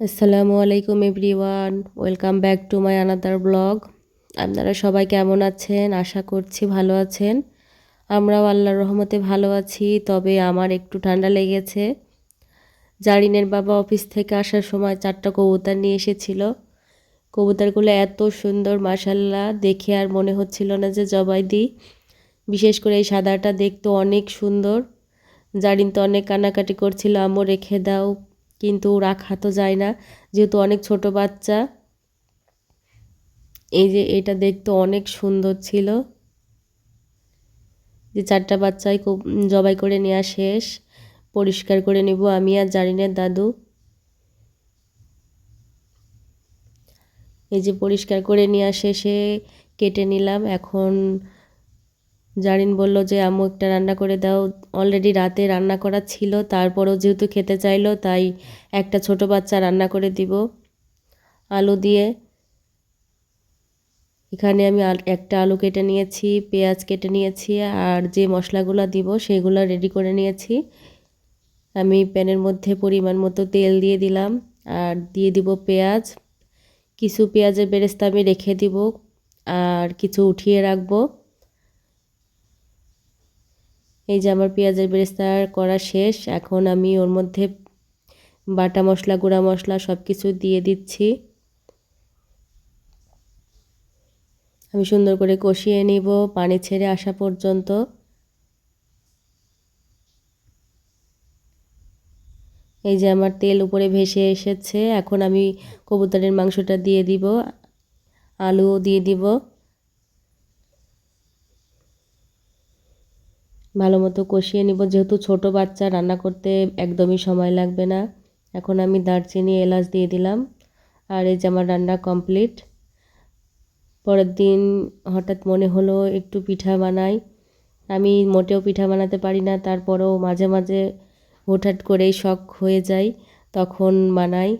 আসসালামু আলাইকুম everyone, welcome back to my another blog. আপনারা সবাই কেমন আছেন? আশা করছি ভালো আছেন। আমরাও আল্লাহর রহমতে ভালো আছি, তবে আমার একটু ঠান্ডা লেগেছে। জারিনের বাবা অফিস থেকে আসার সময় চারটা কবুতর নিয়ে এসেছিল। কবুতরগুলো এত সুন্দর মাসাল্লাহ দেখে আর মনে হচ্ছিল না যে জবাই দিই। বিশেষ করে এই সাদাটা দেখতে অনেক সুন্দর। জারিন তো অনেক কানাকাটি করছিল আমও রেখে দাও। কিন্তু রাখা তো যায় না। যেহেতু অনেক ছোট বাচ্চা, এই যে এটা দেখতে অনেক সুন্দর ছিল। যে চারটা বাচ্চাই খুব জবাই করে নেওয়া শেষ, পরিষ্কার করে নিব আমি আর জারিনের দাদু। এই যে পরিষ্কার করে নেওয়া শেষে কেটে নিলাম, এখন জারিন বলল যে, আম্মু, একটা রান্না করে দাও। অলরেডি রাতে রান্না করা ছিল, তারপরও যেহেতু খেতে চাইলো, তাই একটা ছোট বাচ্চা রান্না করে দিব। আলু দিয়ে এখানে আমি একটা আলু কেটে নিয়েছি, পেঁয়াজ কেটে নিয়েছি, আর যে মশলাগুলো দিব সেগুলো রেডি করে নিয়েছি। আমি প্যানের মধ্যে পরিমাণ মতো তেল দিয়ে দিলাম, আর দিয়ে দিব পেঁয়াজ। কিছু পেঁয়াজের বেরেস্তা আমি রেখে দিব, আর কিছু উঠিয়ে রাখব। এই যে আমার পেঁয়াজের বেরেস্তা করা শেষ, এখন আমি ওর মধ্যে বাটা মশলা, গুঁড়া মশলা সব কিছু দিয়ে দিচ্ছি। আমি সুন্দর করে কষিয়ে নিব পানি ছেড়ে আসা পর্যন্ত। এই যে আমার তেল উপরে ভেসে এসেছে, এখন আমি কবুতরের মাংসটা দিয়ে দিব, আলুও দিয়ে দিব। ভালো মতো কষিয়ে নিব। যেহেতু ছোট বাচ্চা, রান্না করতে একদমই সময় লাগবে না। এখন আমি দারচিনি এলাচ দিয়ে দিলাম আর এই যে আমার রান্না কমপ্লিট। পরের দিন হঠাৎ মনে হলো একটু পিঠা বানাই। আমি মোটেও পিঠা বানাতে পারি না, তারপরেও মাঝে মাঝে হঠাৎ করেই শখ হয়ে যায়, তখন বানাই।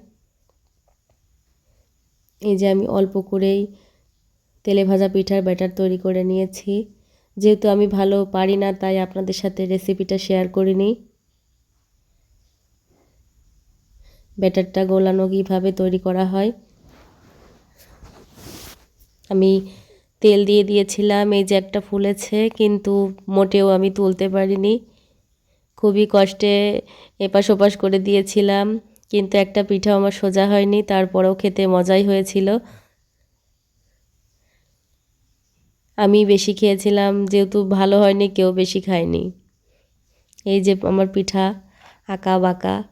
এই যে আমি অল্প করেই তেলে ভাজা পিঠার ব্যাটার তৈরি করে নিয়েছি। যেহেতু আমি ভালো পারি না, তাই আপনাদের সাথে রেসিপিটা শেয়ার করিনি ব্যাটারটা গোলানো কীভাবে তৈরি করা হয়। আমি তেল দিয়ে দিয়েছিলাম, এই যে একটা ফুলেছে, কিন্তু মোটেও আমি তুলতে পারিনি। খুবই কষ্টে এপাশ ওপাশ করে দিয়েছিলাম, কিন্তু একটা পিঠা আমার সোজা হয়নি, তারপরেও খেতে মজাই হয়েছিল। আমি বেশি খেয়েছিলাম, যেহেতু ভালো হয়নি, কেউ বেশি খায়নি। এই যে আমার পিঠা, আঁকা বাঁকা।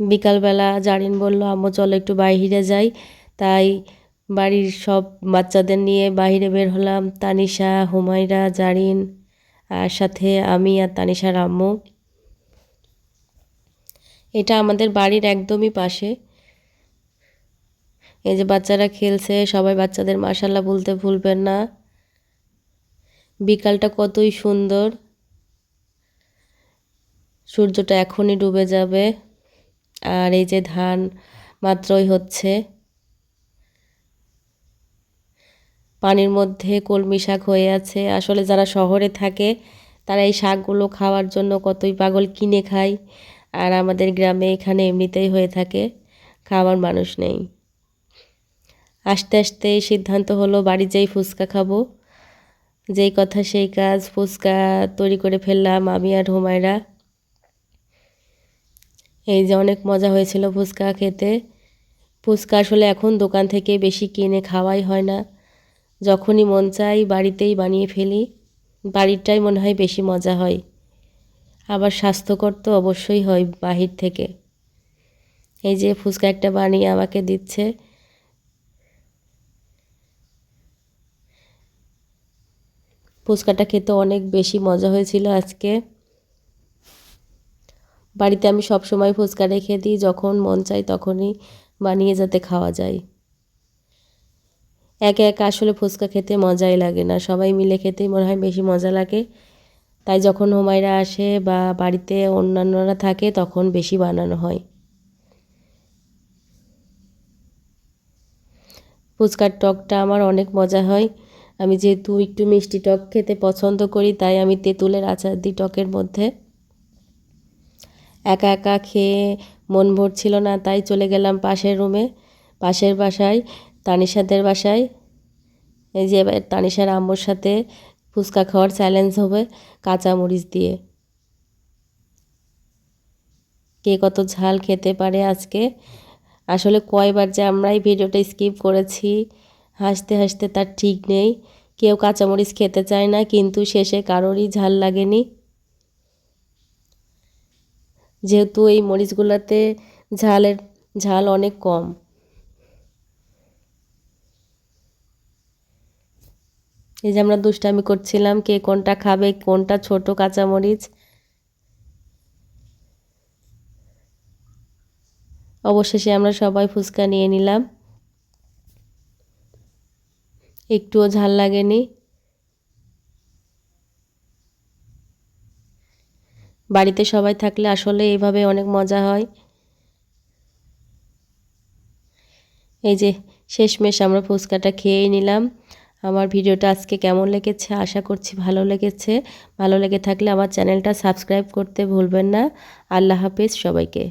বিকালবেলা জারিন বলল, আম্মু, চলো একটু বাইরে যাই। তাই বাড়ির সব বাচ্চাদের নিয়ে বাইরে বের হলাম, তানিশা, হুমায়রা, জারিন, আর সাথে আমি আর তানিশার আম্মু। এটা আমাদের বাড়ির একদমই পাশে। এই যে বাচ্চারা খেলছে, সবাই বাচ্চাদের মাসাল্লাহ বলতে ভুলবেন না। বিকালটা কতই সুন্দর। সূর্যটা এখনই ডুবে যাবে। আর এই যে ধান মাত্রই হচ্ছে। পানির মধ্যে কলমি শাক হয়ে আছে। আসলে যারা শহরে থাকে, তারা এই শাকগুলো খাওয়ার জন্য কতই পাগল কিনে খায়। আর আমাদের গ্রামে এখানে এমনিতেই হয়ে থাকে, খাওয়ার মানুষ নেই। আস্তে আস্তে সিদ্ধান্ত হলো, বাড়ি যেই ফুচকা খাব। যেই কথা সেই কাজ, ফুচকা তৈরি করে ফেললাম আমি আর হুমায়রা। এই যে অনেক মজা হয়েছিল ফুচকা খেতে। ফুচকা আসলে এখন দোকান থেকে বেশি কিনে খাওয়াই হয় না। যখনই মন চাই বাড়িতেই বানিয়ে ফেলি। বাড়িরটাই মনে হয় বেশি মজা হয়। আবার স্বাস্থ্যকর তো অবশ্যই হয় বাহির থেকে। এই যে ফুচকা একটা বানিয়ে আমাকে দিচ্ছে। ফুচকাটা খেতে অনেক বেশি মজা হয়েছিল আজকে। বাড়িতে আমি সব সময় ফুচকা রেখে দিই, যখন মন চাই তখনই বানিয়ে যাতে খাওয়া যায়। একে একা আসলে ফুচকা খেতে মজাই লাগে না, সবাই মিলে খেতেই মনে হয় বেশি মজা লাগে। তাই যখন হোমাইরা আসে বা বাড়িতে অন্যান্যরা থাকে তখন বেশি বানানো হয়। ফুচকার টকটা আমার অনেক মজা হয়। আমি যেহেতু একটু মিষ্টি টক খেতে পছন্দ করি, তাই আমি তেঁতুলের আচার দিই টকের মধ্যে। একা একা খেয়ে মন ভরছিল না, তাই চলে গেলাম পাশের রুমে। পাশের বাসায়, তানিশাদের বাসায়। এই যে এবার তানিশার আম্মুর সাথে ফুচকা খাওয়ার চ্যালেঞ্জ হবে কাঁচামরিচ দিয়ে। কে কত ঝাল খেতে পারে আজকে? আসলে কয়বার যে আমরাই ভিডিওটা স্কিপ করেছি হাসতে হাসতে তার ঠিক নেই। কেউ কাঁচামরিচ খেতে চায় না, কিন্তু শেষে কারোরই ঝাল লাগেনি। যেহেতু এই মরিচগুলোতে ঝালের ঝাল অনেক কম। এই যে আমরা দুষ্টামি করছিলাম, কে কোনটা খাবে, কোনটা ছোট কাঁচামরিচ। অবশেষে আমরা সবাই ফুচকা নিয়ে নিলাম। একটুও ঝাল লাগেনি। বাড়িতে সবাই থাকলে আসলে এইভাবে অনেক মজা হয়। এই যে শেষমেশ আমরা ফুচকাটা খেয়েই নিলাম। আমার ভিডিওটা আজকে কেমন লেগেছে আশা করছি ভালো লেগেছে। ভালো লেগে থাকলে আমার চ্যানেলটা সাবস্ক্রাইব করতে ভুলবেন না। আল্লাহ হাফিজ সবাইকে।